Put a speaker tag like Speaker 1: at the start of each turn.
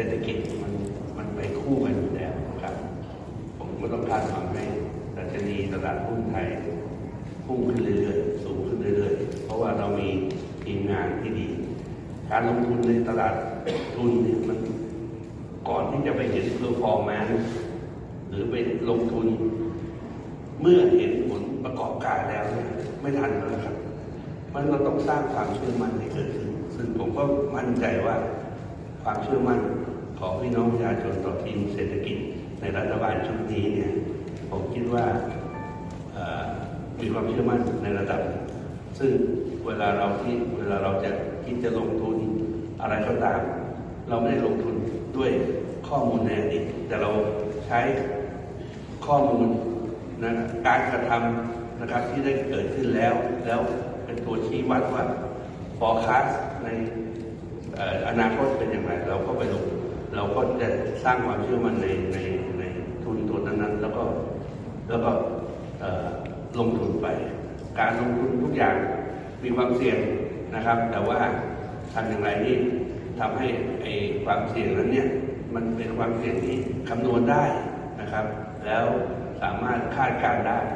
Speaker 1: ศรษฐกิจมันมันไปคู่กันอยู่แล้วนะครับ ผมก็ต้องคาดหวังให้ดัชนีตลาดหุ้นไทยพุ่งขึ้นเรื่อยๆ สูงขึ้นเรื่อยๆ เพราะว่าเรามีทีมงานที่ดี การลงทุนในตลาดทุนเนี่ยมันก่อนที่จะไปเห็นเพอร์ฟอร์แมนหรือไปลงทุน เมื่อเห็นผลประกอบการแล้วเนี่ยไม่ทันแล้วครับมันเราต้องสร้างความเชื่อมั่นให้เกิดขึ้น ซึ่งผมก็มั่นใจว่า ความเชื่อมั่นของพี่น้องประชาชนต่อทีมเศรษฐกิจในรัฐบาลชุดนี้เนี่ยผมคิดว่ามีความเชื่อมั่นในระดับ ซึ่งเวลาเราที่เวลาเราจะคิดจะลงทุนอะไรก็ตาม เราไม่ได้ลงทุนด้วยข้อมูลในอดีตแต่เราใช้ข้อมูลนะการกระทำนะครับที่ได้เกิดขึ้นแล้ว แล้วเป็นตัวชี้วัดว่า forecast ใน อนาคตเป็นอย่างไร เราก็ไปลง เราก็จะสร้างความเชื่อมั่นในในในทุนตัวนั้นๆแล้วก็แล้วก็ลงทุนไป การลงทุนทุกอย่างมีความเสี่ยงนะครับ แต่ว่าทำอย่างไรนี่ทำให้ไอ้ความเสี่ยงนั้นเนี่ยมันเป็นความเสี่ยงที่คำนวณได้นะครับ แล้วสามารถคาดการณ์ได้